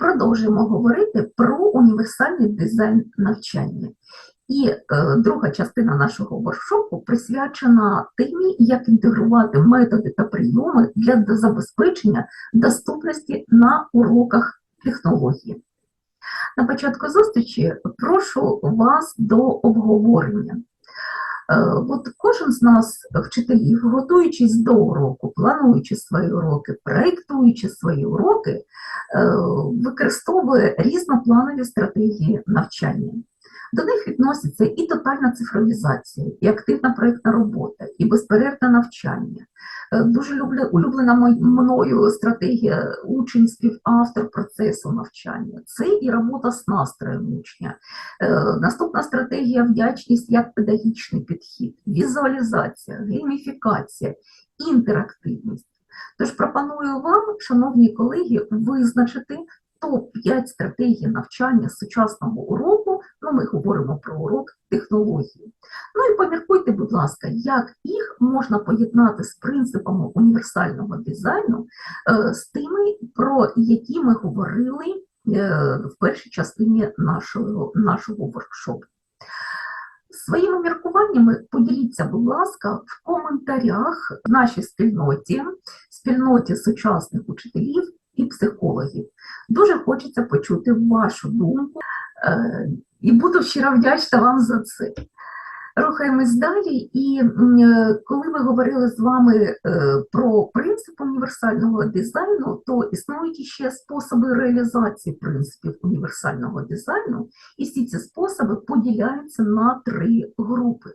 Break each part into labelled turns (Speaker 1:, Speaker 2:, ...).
Speaker 1: продовжуємо говорити про універсальний дизайн навчання. І е, друга частина нашого воркшопу присвячена темі, як інтегрувати методи та прийоми для забезпечення доступності на уроках технології. На початку зустрічі прошу вас до обговорення. Е, От кожен з нас, вчителів, готуючись до уроку, плануючи свої уроки, проєктуючи свої уроки, е, використовує різнопланові стратегії навчання. До них відносяться і тотальна цифровізація, і активна проєктна робота, і безперервне навчання. Е, Дуже люблю, улюблена мною стратегія учень співавтор процесу навчання. Це і робота з настроєм учня. Е, Наступна стратегія вдячність як педагогічний підхід, візуалізація, гейміфікація, інтерактивність. Тож пропоную вам, шановні колеги, визначити топ-5 стратегій навчання сучасного уроку. Ну, ми говоримо про урок технології. Ну і поміркуйте, будь ласка, як їх можна поєднати з принципами універсального дизайну, е, з тими, про які ми говорили е, в першій частині нашого, нашого воркшопу. Своїми міркуваннями поділіться, будь ласка, в коментарях в нашій спільноті, спільноті сучасних учителів і психологів. Дуже хочеться почути вашу думку е, і буду щиро вдячна вам за це. Рухаємось далі, і е, коли ми говорили з вами е, про принцип універсального дизайну, то існують ще способи реалізації принципів універсального дизайну, і всі ці способи поділяються на три групи.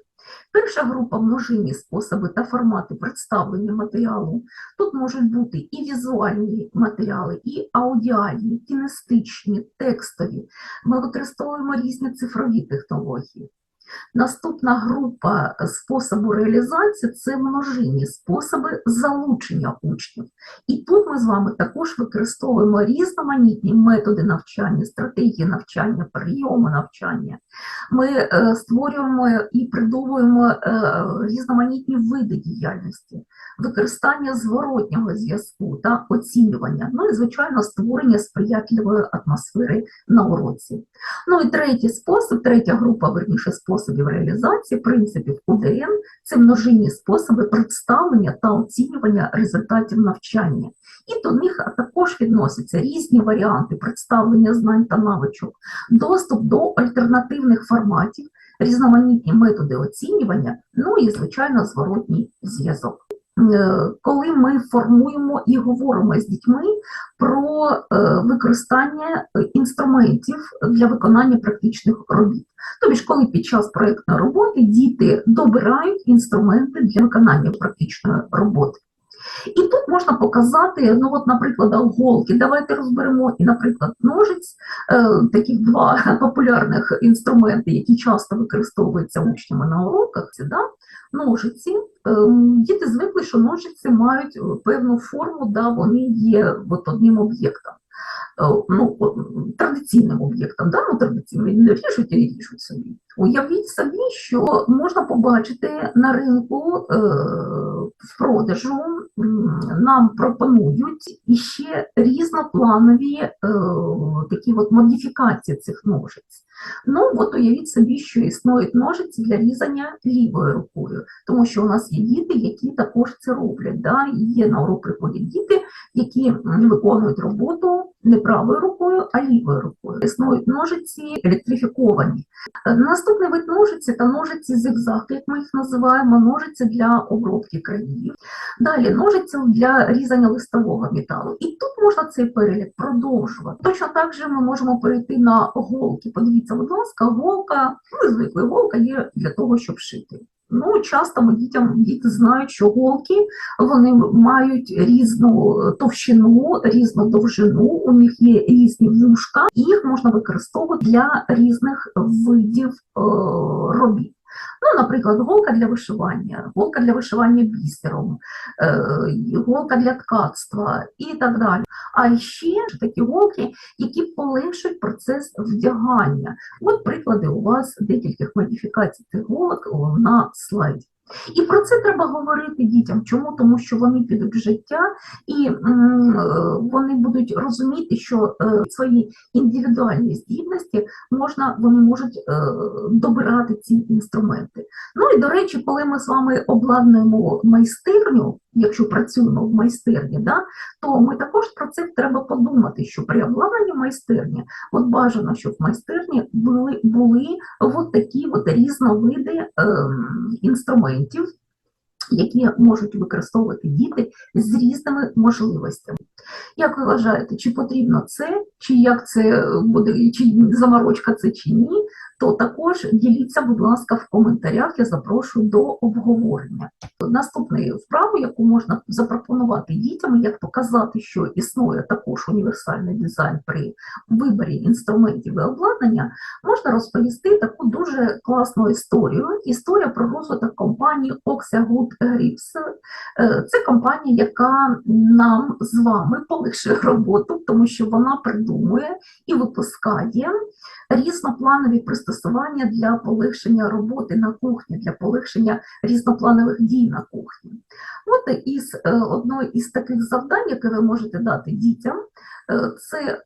Speaker 1: Перша група множинні способи та формати представлення матеріалу. Тут можуть бути і візуальні матеріали, і аудіальні, кінестичні, текстові. Ми використовуємо різні цифрові технології. Наступна група способу реалізації це множинні способи залучення учнів. І тут ми з вами також використовуємо різноманітні методи навчання, стратегії навчання, прийоми навчання. Ми е, створюємо і придумуємо е, різноманітні види діяльності, використання зворотнього зв'язку та оцінювання, ну і, звичайно, створення сприятливої атмосфери на уроці. Ну і третій спосіб, третя група, верніше, способів реалізації принципів УДН – це множинні способи представлення та оцінювання результатів навчання. І до них також відносяться різні варіанти представлення знань та навичок, доступ до альтернативних форматів, різноманітні методи оцінювання, ну і, звичайно, зворотній зв'язок. Е, Коли ми формуємо і говоримо з дітьми про е, використання е, інструментів для виконання практичних робіт. Тобто, коли під час проєктної роботи діти добирають інструменти для виконання практичної роботи. І тут можна показати, ну от, наприклад, голки. Давайте розберемо, і, наприклад, ножиць, таких два популярних інструменти, які часто використовуються учнями на уроках. Це да? ножиці. Ем, Діти звикли, що ножиці мають е, певну форму, да, вони є от одним об'єктом. Е, Ну, традиційним об'єктом, да? ну, традиційним, ріжуть і ріжуть собі. Уявіть собі, що можна побачити на ринку е, в продажу, нам пропонують іще різнопланові е, такі от модифікації цих ножиць. Ну, от уявіть собі, що існують ножиці для різання лівою рукою, тому що у нас є діти, які також це роблять. Да? Є на урок діти, які виконують роботу не правою рукою, а лівою рукою. Існують ножиці електрифіковані. Наступний вид ножиці та ножиці зигзаг, як ми їх називаємо, ножиці для обробки країв. Далі ножиці для різання листового металу. І тут можна цей перелік продовжувати. Точно так же ми можемо перейти на голки. Подивіться, будь ласка, голка, ну, звикли, голка є для того, щоб шити. Ну, часто ми дітям діти знають, що голки вони мають різну товщину, різну довжину, у них є різні вушка, їх можна використовувати для різних видів е, робіт. Ну, наприклад, голка для вишивання, голка для вишивання бісером, е, голка для ткацтва і так далі. А ще такі голки, які полегшують процес вдягання. От приклади у вас декількох модифікацій цих голок на слайді. І про це треба говорити дітям. Чому? Тому що вони підуть в життя і е, вони будуть розуміти, що е, свої індивідуальні здібності можна, вони можуть е, добирати ці інструменти. Ну і до речі, коли ми з вами обладнуємо майстерню, якщо працюємо в майстерні, да, то ми також про це треба подумати, що при обладнанні майстерні, от бажано, щоб в майстерні були, були от такі от різновиди е, інструментів, які можуть використовувати діти з різними можливостями. Як ви вважаєте, чи потрібно це, чи як це буде, чи заморочка це чи ні, то також діліться, будь ласка, в коментарях. Я запрошую до обговорення. Наступною вправу, яку можна запропонувати дітям, як показати, що існує також універсальний дизайн при виборі інструментів і обладнання, можна розповісти таку дуже класну історію. Історія про розвиток компанії Oxagood Grips. Е, Це компанія, яка нам з вами полегшує роботу, тому що вона придумує і випускає різнопланові пристосування для полегшення роботи на кухні, для полегшення різнопланових дій на кухні. От із е, одного із таких завдань, яке ви можете дати дітям, це, е,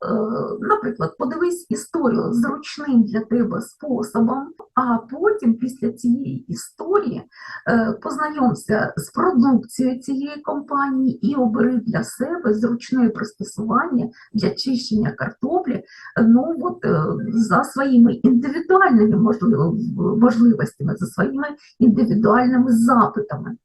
Speaker 1: наприклад, подивись історію зручним для тебе способом, а потім після цієї історії е, познайомся з продукцією цієї компанії і обери для себе зручне пристосування для чищення картоплі, ну от е, за своїми індивідуальними можливостями, за своїми індивідуальними запитами.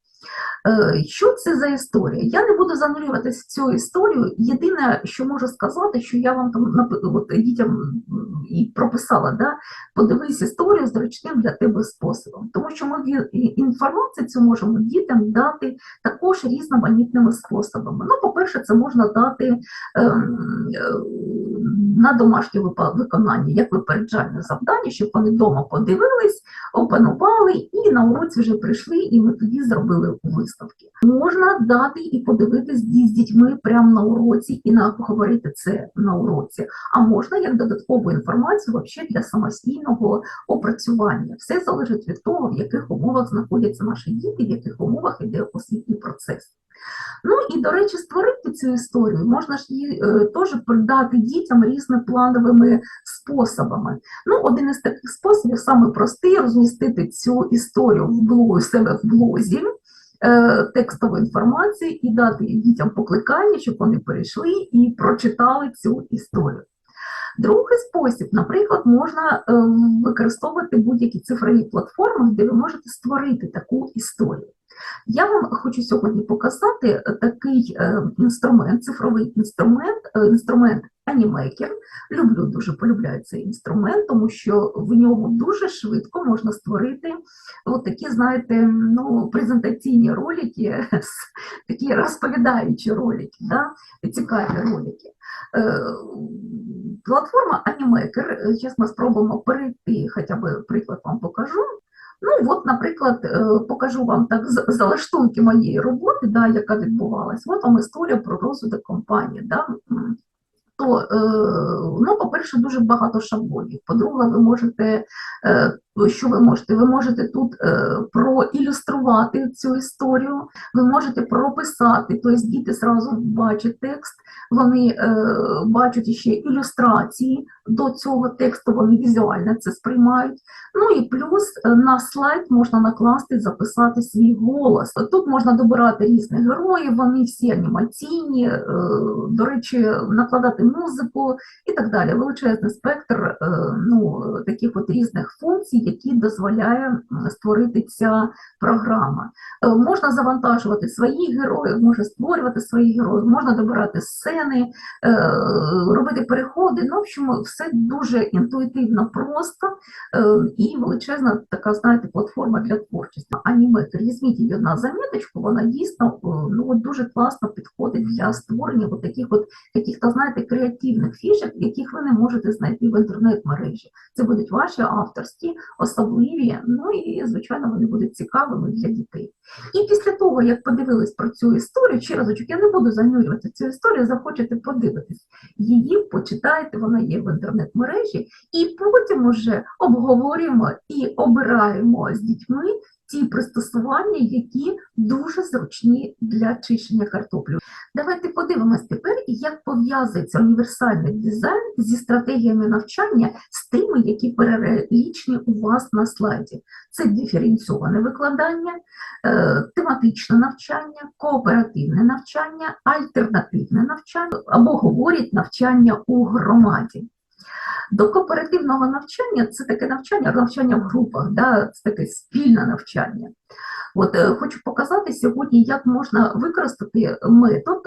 Speaker 1: Е, Що це за історія? Я не буду занурюватися в цю історію. Єдине, що можу сказати, що я вам там от, дітям і прописала, да? подивись історію зручним для тебе способом. Тому що ми інформацію цю можемо дітям дати також різноманітними способами. Ну, по-перше, це можна дати ем, е, на домашнє виконання як випереджальне завдання, щоб вони вдома подивились, опанували і на уроці вже прийшли, і ми тоді зробили виставки. Можна дати і подивитись з дітьми прямо на уроці і на говорити це на уроці. А можна як додаткову інформацію вообще для самостійного опрацювання. Все залежить від того, в яких умовах знаходяться наші діти, в яких умовах йде освітній процес. Ну і, до речі, створити цю історію можна ж її е, теж придати дітям різноплановими способами. Ну, один із таких способів, саме простий, розмістити цю історію в блозі, себе в блозі, е, текстову інформацію і дати дітям покликання, щоб вони перейшли і прочитали цю історію. Другий спосіб, наприклад, можна е, використовувати будь-які цифрові платформи, де ви можете створити таку історію. Я вам хочу сьогодні показати е, такий е, інструмент, цифровий інструмент, е, інструмент Animaker. Люблю, дуже полюбляю цей інструмент, тому що в ньому дуже швидко можна створити от такі, знаєте, ну, презентаційні ролики, такі розповідаючі ролики, да? цікаві ролики. Платформа Animaker, ми спробуємо перейти, хоча б приклад вам покажу. Ну, от, наприклад, е, покажу вам так залаштунки моєї роботи, да, яка відбувалась. От вам історія про розвиток компанії. Да. То, е, ну, по-перше, дуже багато шаблонів. По-друге, ви можете, е, що ви можете? Ви можете тут е, проілюструвати цю історію, ви можете прописати, тобто діти зразу бачать текст, вони е, бачать ще ілюстрації до цього тексту, вони візуально це сприймають. Ну і плюс е, на слайд можна накласти, записати свій голос. Тут можна добирати різних героїв, вони всі анімаційні, до речі, накладати музику і так далі. Величезний спектр ну, таких от різних функцій, які дозволяє створити ця програма. Е, Можна завантажувати своїх героїв, можна створювати своїх героїв, можна добирати сцени, е, робити переходи. Ну, в общем, все дуже інтуїтивно просто е, і величезна така, знаєте, платформа для творчості. Аніматор, візьміть її на заміточку, вона дійсно ну, дуже класно підходить для створення от таких от яких-то, знаєте, креативних фішок, яких ви не можете знайти в інтернет-мережі. Це будуть ваші авторські, особливі, ну і, звичайно, вони будуть цікавими для дітей. І після того, як подивились про цю історію, ще разочок, я не буду занурювати цю історію, захочете подивитись її, почитайте, вона є в інтернет-мережі, і потім уже обговорюємо і обираємо з дітьми ті пристосування, які дуже зручні для чищення картоплю. Давайте подивимось тепер, як пов'язується універсальний дизайн зі стратегіями навчання з тими, які перелічені у вас на слайді. Це диференційоване викладання, е, тематичне навчання, кооперативне навчання, альтернативне навчання або говорять навчання у громаді. До кооперативного навчання це таке навчання, навчання в групах, да, це таке спільне навчання. От е, хочу показати сьогодні, як можна використати метод,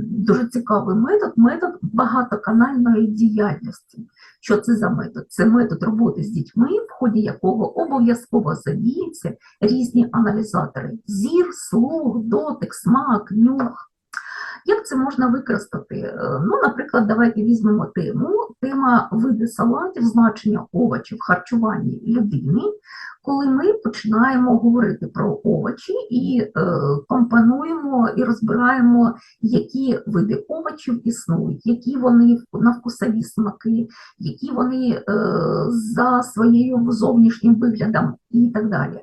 Speaker 1: дуже цікавий метод, метод багатоканальної діяльності. Що це за метод? Це метод роботи з дітьми, в ході якого обов'язково задіються різні аналізатори: зір, слух, дотик, смак, нюх. Як це можна використати? Е, Ну, наприклад, давайте візьмемо тему. Тема види салатів, значення овочів в харчуванні людини, коли ми починаємо говорити про овочі і е, компонуємо і розбираємо, які види овочів існують, які вони на вкусові смаки, які вони е, за своєю зовнішнім виглядом і так далі.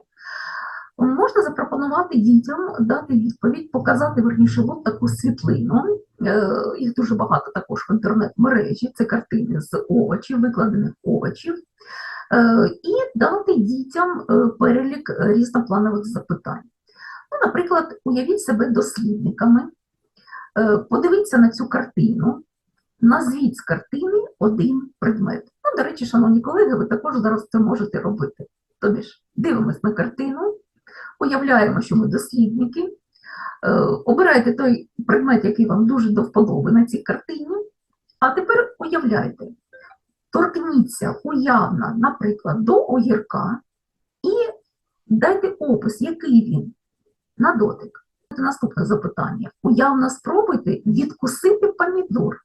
Speaker 1: Можна запропонувати дітям дати відповідь, показати верніше от таку світлину. Е, Їх дуже багато також в інтернет-мережі. Це картини з овочів, викладених овочів, Е, і дати дітям е, перелік різнопланових запитань. Ну, наприклад, уявіть себе дослідниками, подивіться на цю картину, назвіть з картини один предмет. Ну, до речі, шановні колеги, ви також зараз це можете робити. Тобі ж дивимось на картину, уявляємо, що ми дослідники, е, обирайте той предмет, який вам дуже до вподоби на цій картині, а тепер уявляйте, торкніться уявно, наприклад, до огірка і дайте опис, який він на дотик. Наступне запитання. Уявно спробуйте відкусити помідор.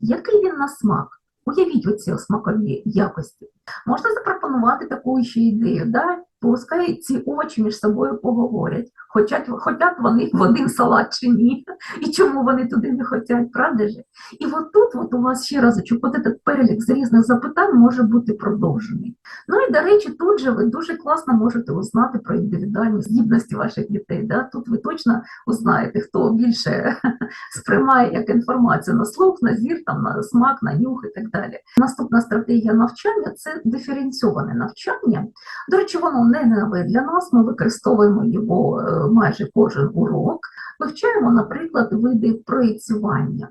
Speaker 1: Який він на смак? Уявіть оці смакові якості. Можна запропонувати таку ще ідею, да? Пускай ці очі між собою поговорять, хочуть, хочуть вони в один салат чи ні, і чому вони туди не хочуть, правда ж? І от тут от у вас ще разочок, от этот перелік з різних запитань може бути продовжений. Ну і, до речі, тут же ви дуже класно можете узнати про індивідуальні здібності ваших дітей. Да? Тут ви точно узнаєте, хто більше сприймає як інформацію на слух, на зір, там, на смак, на нюх і так далі. Наступна стратегія навчання це диференційоване навчання. До речі, воно не нове для нас, ми використовуємо його е, майже кожен урок. Вивчаємо, наприклад, види проєцювання.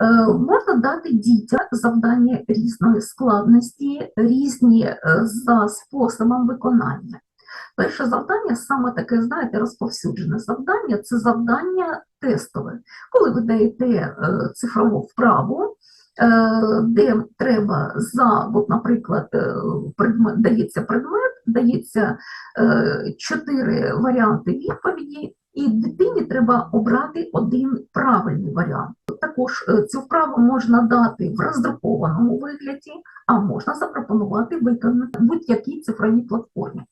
Speaker 1: Е, Можна дати дітям завдання різної складності, різні е, за способом виконання. Перше завдання саме таке, знаєте, розповсюджене завдання це завдання тестове. Коли ви даєте е, цифрову вправу, де треба за, от, наприклад, предмет, дається предмет, дається е, чотири варіанти відповіді, і дитині треба обрати один правильний варіант. Також е, цю вправу можна дати в роздрукованому вигляді, а можна запропонувати виконати будь-якій цифровій платформі.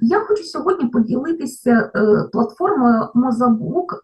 Speaker 1: Я хочу сьогодні поділитися е, платформою Мозабук,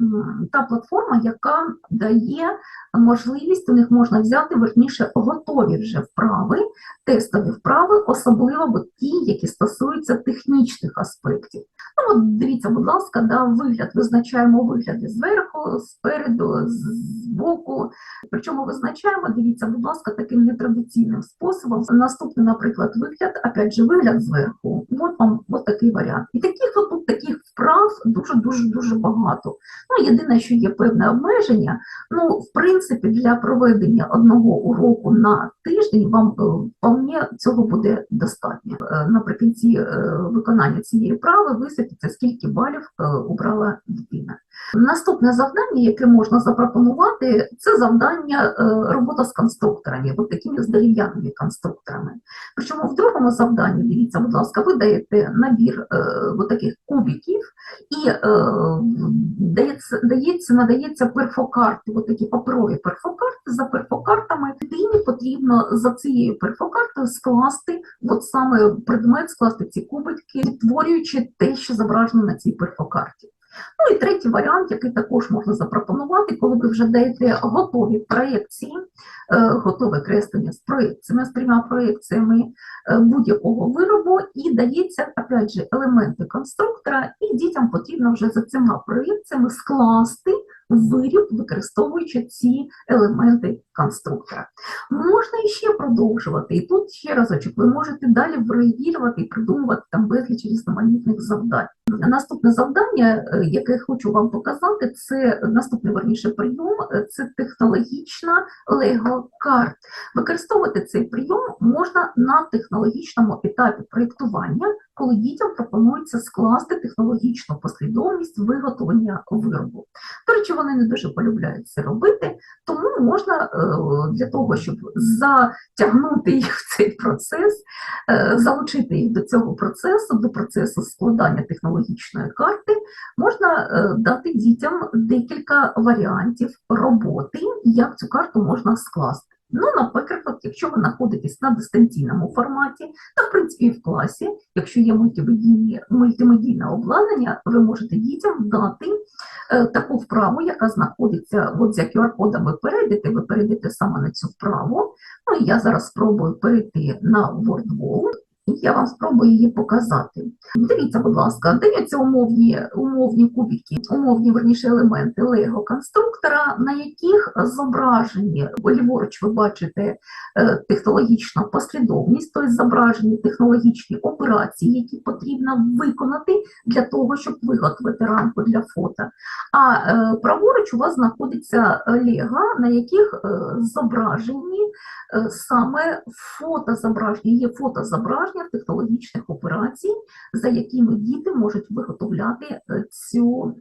Speaker 1: та платформа, яка дає можливість, у них можна взяти верніше готові вже вправи, тестові вправи, особливо ті, які стосуються технічних аспектів. Ну, от дивіться, будь ласка, да, вигляд визначаємо вигляди зверху, спереду, з боку. Причому визначаємо, дивіться, будь ласка, таким нетрадиційним способом. Наступний, наприклад, вигляд, опять же, вигляд зверху. От вам от такий варіант. І таких от тут таких вправ дуже дуже багато. Ну, єдине, що є певне обмеження. Ну, в принципі, для проведення одного уроку на тиждень вам е, вполне цього буде достатньо. Е, Наприкінці е, виконання цієї вправи висвітиться, скільки балів е, обрала дитина. Наступне завдання, яке можна запропонувати, це завдання е, робота з конструкторами, от такими з дерев'яними конструкторами. Причому в другому завданні, дивіться, будь ласка, ви даєте набір е, от таких кубиків і е, дається, дається, надається перфокарти, от такі паперові перфокарти. За перфокартами дитині потрібно за цією перфокартою скласти, от саме предмет, скласти ці кубики, відтворюючи те, що зображено на цій перфокарті. Ну і третій варіант, який також можна запропонувати, коли ви вже даєте готові проєкції, е, готове креслення з проєкціями, з трьома проєкціями е, будь-якого виробу, і дається, опять же, елементи конструктора, і дітям потрібно вже за цими проєкціями скласти виріб, використовуючи ці елементи конструктора. Можна іще продовжувати, і тут ще разочок, ви можете далі варіювати і придумувати там безліч різноманітних завдань. Наступне завдання, е, яке хочу вам показати, це наступний верніше прийом, е, це технологічна лего-карт. Використовувати цей прийом можна на технологічному етапі проєктування, коли дітям пропонується скласти технологічну послідовність виготовлення виробу. До речі, вони не дуже полюбляють це робити, тому можна е, для того, щоб затягнути їх в цей процес, е, залучити їх до цього процесу, до процесу складання технологічної карти, можна е, дати дітям декілька варіантів роботи, як цю карту можна скласти. Ну, наприклад, якщо ви знаходитесь на дистанційному форматі, та в принципі і в класі, якщо є мультимедійне, обладнання, ви можете дітям дати е, таку вправу, яка знаходиться от за QR-кодом ви перейдете, ви перейдете саме на цю вправу. Ну, і я зараз спробую перейти на WordWall, я вам спробую її показати. Дивіться, будь ласка, дивіться умовні, умовні кубики, умовні верніше елементи Лего конструктора, на яких зображені, ліворуч ви бачите е, технологічна послідовність, тобто зображені технологічні операції, які потрібно виконати для того, щоб виготовити рамку для фото. А е, праворуч у вас знаходиться Лего, на яких е, зображені саме фотозображення, є фотозображення технологічних операцій, за якими діти можуть виготовляти е, цю,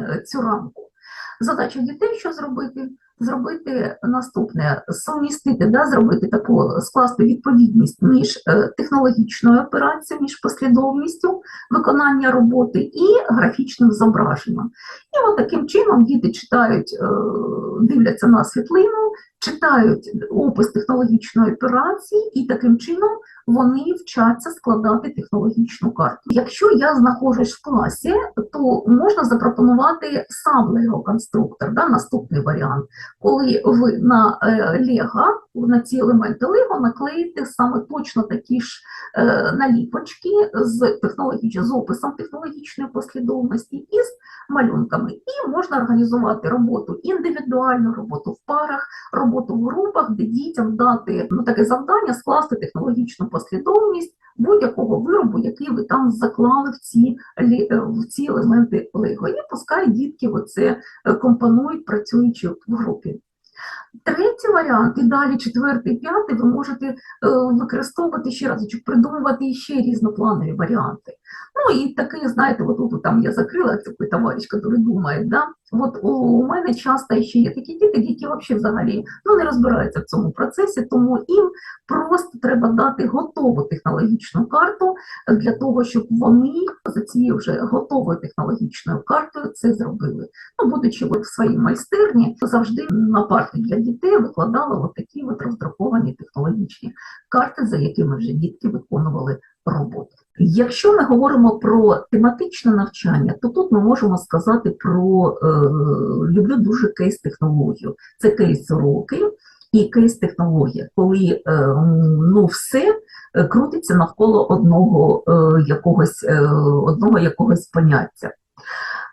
Speaker 1: е, цю рамку. Задача дітей, що зробити? Зробити наступне, сумістити, да, зробити таку, скласти відповідність між е, технологічною операцією, між послідовністю виконання роботи і графічним зображенням. І от таким чином діти читають, дивляться на світлину, читають опис технологічної операції, і таким чином вони вчаться складати технологічну карту. Якщо я знаходжусь в класі, то можна запропонувати сам Лего-конструктор, да, наступний варіант, коли ви на е, Лего, на ці елементи Лего наклеїте саме точно такі ж е, наліпочки з, технологіч... з описом технологічної послідовності і з малюнками. І можна організувати роботу індивідуальну, роботу в парах, роботу в групах, де дітям дати ну, таке завдання скласти технологічну послідовність будь-якого виробу, який ви там заклали в ці, е, в ці елементи Лего. І пускай дітки оце е, компонують, працюючи в групі. Третій варіант, і далі четвертий, п'ятий, ви можете е, використовувати ще раз, придумувати ще різнопланові варіанти. Ну і такий, знаєте, отут там я закрила такий товариш, який думає, да? От у, мене часто ще є такі діти, які взагалі взагалі ну, не розбираються в цьому процесі, тому їм просто треба дати готову технологічну карту для того, щоб вони за цією вже готовою технологічною картою це зробили. Ну, будучи в своїй майстерні, завжди на парти для дітей викладала от такі от роздруковані технологічні карти, за якими вже дітки виконували роботу. Якщо ми говоримо про тематичне навчання, то тут ми можемо сказати про е, люблю дуже кейс-технологію. Це кейс-уроки і кейс-технологія, коли е, ну, все е, крутиться навколо одного е, якогось, е, одного якогось поняття.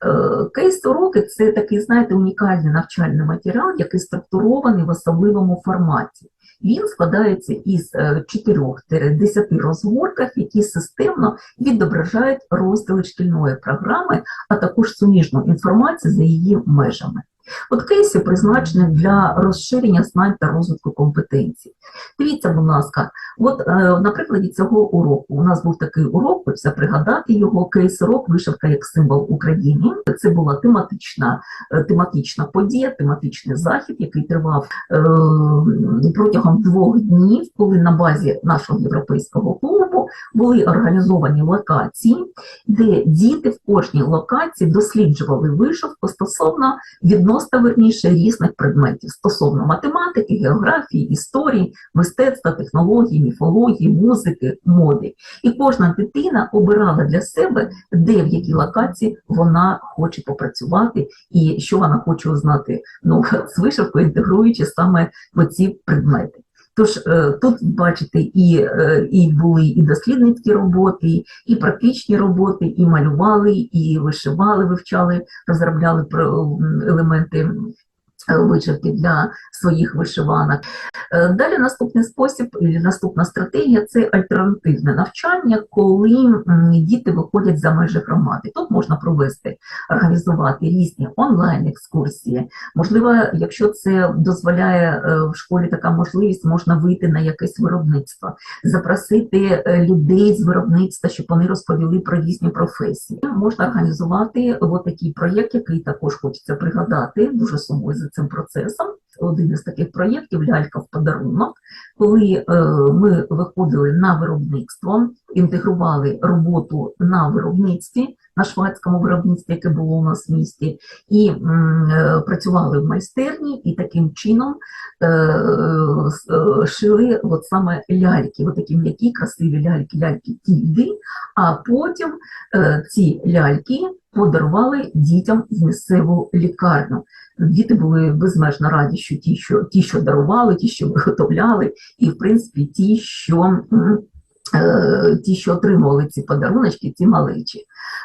Speaker 1: Е, Кейс-уроки це такий, знаєте, унікальний навчальний матеріал, який структурований в особливому форматі. Він складається із 4-10 розгорках, які системно відображають розділи шкільної програми, а також суміжну інформацію за її межами. От кейси призначені для розширення знань та розвитку компетенцій. Дивіться, будь ласка, от е, на прикладі цього уроку у нас був такий урок, хочеться пригадати його кейс-урок вишивка як символ України. Це була тематична, е, тематична подія, тематичний захід, який тривав е, протягом двох днів, коли на базі нашого європейського клубу були організовані локації, де діти в кожній локації досліджували вишивку стосовно відносно верніше різних предметів стосовно математики, географії, історії, мистецтва, технології, міфології, музики, моди. І кожна дитина обирала для себе, де в якій локації вона хоче попрацювати і що вона хоче узнати ну, з вишивкою, інтегруючи саме в ці предмети. Тож е, тут бачите, і, е, і були і дослідницькі роботи, і практичні роботи, і малювали, і вишивали, вивчали, розробляли елементи вишивки для своїх вишиванок. Е, Далі наступний спосіб, наступна стратегія це альтернативне навчання, коли діти виходять за межі громади. Тут можна провести, організувати різні онлайн-екскурсії. Можливо, якщо це дозволяє е, в школі така можливість, можна вийти на якесь виробництво, запросити е, людей з виробництва, щоб вони розповіли про різні професії. Можна організувати от такий проєкт, який також хочеться пригадати, дуже сумую за цим процесом. Один із таких проєктів лялька в подарунок, коли е, ми виходили на виробництво, інтегрували роботу на виробництві, на швадському виробництві, яке було у нас в місті, і е, працювали в майстерні, і таким чином е, шили от саме ляльки, от такі м'які, красиві ляльки, ляльки тільди, а потім ці ляльки подарували дітям з місцеву лікарню. Діти були безмежно раді, що ті, що ті, що дарували, ті, що виготовляли, і в принципі ті, що е, ті, що отримували ці подаруночки, ті малечі.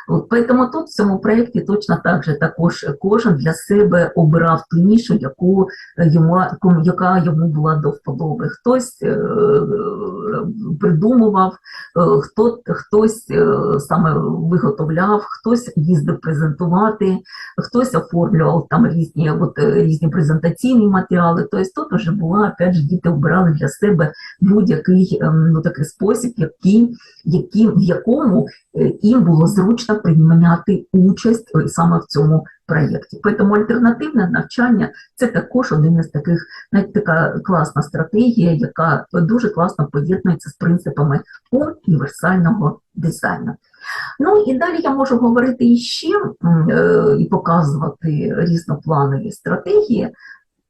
Speaker 1: От, тому тут в цьому проєкті точно так же також кожен для себе обирав ту нішу, яку йому, яка йому була до вподоби. Хтось е, придумував, е, хто, хтось е, саме виготовляв, хтось їздив презентувати, хтось оформлював там різні, от, е, різні презентаційні матеріали. Тобто тут вже була, опять же, діти обирали для себе будь-який ем, ну, такий спосіб, який, який, в якому їм було зручно приймати участь саме в цьому проєкті. Тому альтернативне навчання це також один із таких, навіть така класна стратегія, яка дуже класно поєднується з принципами універсального дизайну. Ну і далі я можу говорити іще е, і показувати різнопланові стратегії.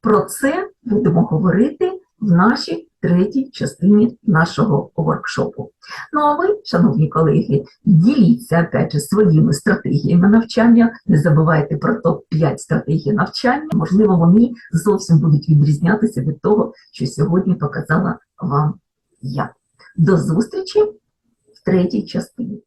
Speaker 1: Про це будемо говорити в нашій третій частині нашого воркшопу. Ну а ви, шановні колеги, діліться опять же своїми стратегіями навчання. Не забувайте про топ-5 стратегій навчання. Можливо, вони зовсім будуть відрізнятися від того, що сьогодні показала вам я. До зустрічі в третій частині.